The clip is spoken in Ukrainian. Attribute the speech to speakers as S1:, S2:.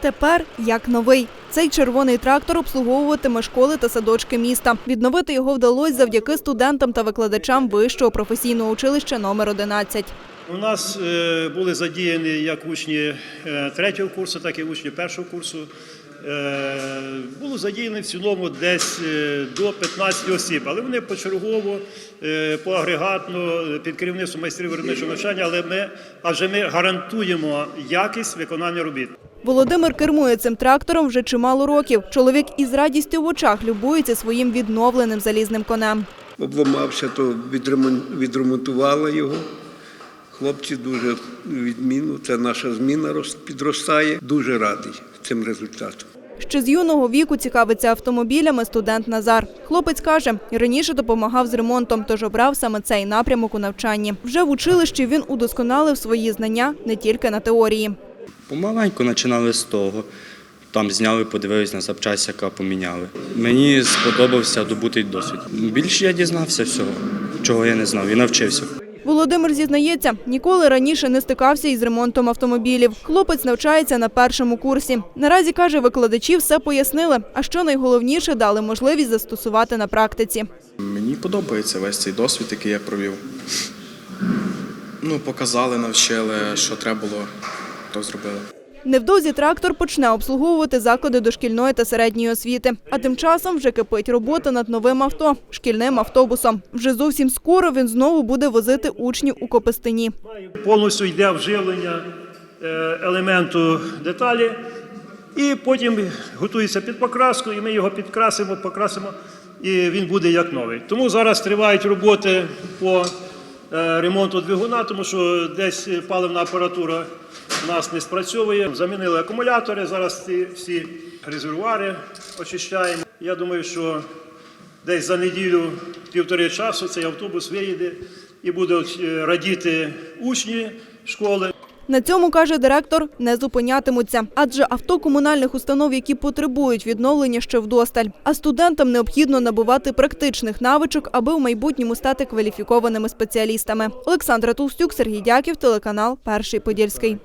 S1: Тепер як новий. Цей червоний трактор обслуговуватиме школи та садочки міста. Відновити його вдалося завдяки студентам та викладачам вищого професійного училища номер 11.
S2: У нас е, були задіяні як учні е, третього курсу, так і учні першого курсу. Е, Було задіяно в цілому десь до 15 осіб, але вони почергово, поагрегатно, під керівництвом майстрів виробничого навчання, але ми, адже ми гарантуємо якість виконання робіт.
S1: Володимир кермує цим трактором вже чимало років. Чоловік із радістю в очах любується своїм відновленим залізним конем.
S3: обламався, то відремон- відремонтували його. Хлопці дуже відмінно. Це наша зміна підростає. Дуже радий цим результатом.
S1: Ще з юного віку цікавиться автомобілями студент Назар. Хлопець каже, раніше допомагав з ремонтом, тож обрав саме цей напрямок у навчанні. Вже в училищі він удосконалив свої знання не тільки на теорії.
S4: Помаленьку починали з того. Там зняли, подивились на запчасть, яка поміняли. Мені сподобався добутий досвід. Більше я дізнався всього, чого я не знав, і навчився.
S1: Володимир зізнається, ніколи раніше не стикався із ремонтом автомобілів. Хлопець навчається на першому курсі. Наразі каже, викладачі все пояснили. А що найголовніше дали можливість застосувати на практиці.
S5: Мені подобається весь цей досвід, який я провів. Ну, показали, навчили, що треба було, то зробили.
S1: Невдовзі трактор почне обслуговувати заклади дошкільної та середньої освіти. А тим часом вже кипить робота над новим авто шкільним автобусом. Вже зовсім скоро він знову буде возити учнів у Копистині.
S2: Повністю йде вживлення е, елементу деталі, і потім готується під покраску, і ми його підкрасимо, покрасимо, і він буде як новий. Тому зараз тривають роботи по ремонту двигуна, тому що десь паливна апаратура у нас не спрацьовує. Замінили акумулятори, зараз ці всі резервуари очищаємо. Я думаю, що десь за неділю півтори часу цей автобус виїде і будуть е, радіти учні школи.
S1: На цьому каже директор, не зупинятимуться, адже авто комунальних установ, які потребують відновлення, ще вдосталь. А студентам необхідно набувати практичних навичок, аби в майбутньому стати кваліфікованими спеціалістами. Олександра Толстюк, Сергій Дяків, телеканал Перший Подільський.